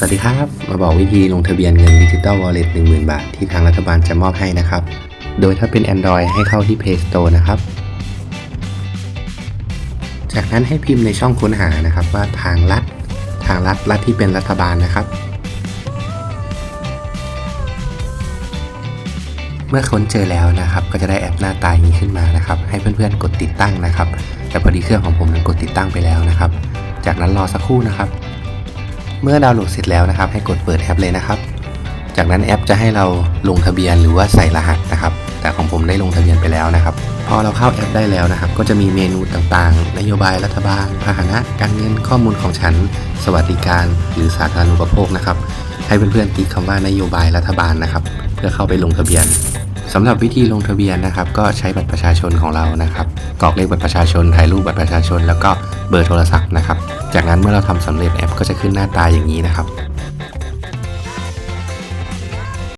สวัสดีครับ มาบอกวิธีลงทะเบียนเงินดิจิตอลวอลเล็ต10,000บาท ที่ทางรัฐบาลจะมอบให้นะครับ โดยถ้าเป็น Android ให้เข้าที่ Play Store นะครับ จากนั้นให้พิมพ์ในช่องค้นหานะครับว่าทางรัฐ ทางรัฐรัฐที่เป็นรัฐบาลนะครับ เมื่อค้นเจอแล้วนะครับ ก็จะได้แอปหน้าตาอย่างนี้ขึ้นมานะครับ ให้เพื่อนๆกดติดตั้งนะครับ แต่พอดีเครื่องของผมนั้นกดติดตั้งไปแล้วนะครับ จากนั้นรอสักครู่นะครับ เมื่อดาวน์โหลดเสร็จแล้วนะครับ ให้กดเปิดแอปเลยนะครับ จากนั้นแอปจะให้เราลงทะเบียนหรือว่าใส่รหัสนะครับ แต่ของผมได้ลงทะเบียนไปแล้วนะครับ พอเราเข้าแอปได้แล้วนะครับ ก็จะมีเมนูต่างๆ นโยบายรัฐบาลพาหนะ การเงินข้อมูลของฉัน สวัสดิการ หรือสาธารณูปโภคนะครับ ให้เพื่อนๆติ๊กคำว่านโยบายรัฐบาลนะครับ เพื่อเข้าไปลงทะเบียนสำหรับวิธีลงทะเบียนนะครับ ก็ใช้บัตรประชาชนของเรานะครับกรอกเลขบัตรประชาชนถ่ายรูปบัตรประชาชน แล้วก็เบอร์โทรศัพท์นะครับ จากนั้นเมื่อเราทำสำเร็จแอปก็จะขึ้นหน้าตาอย่างนี้นะครับ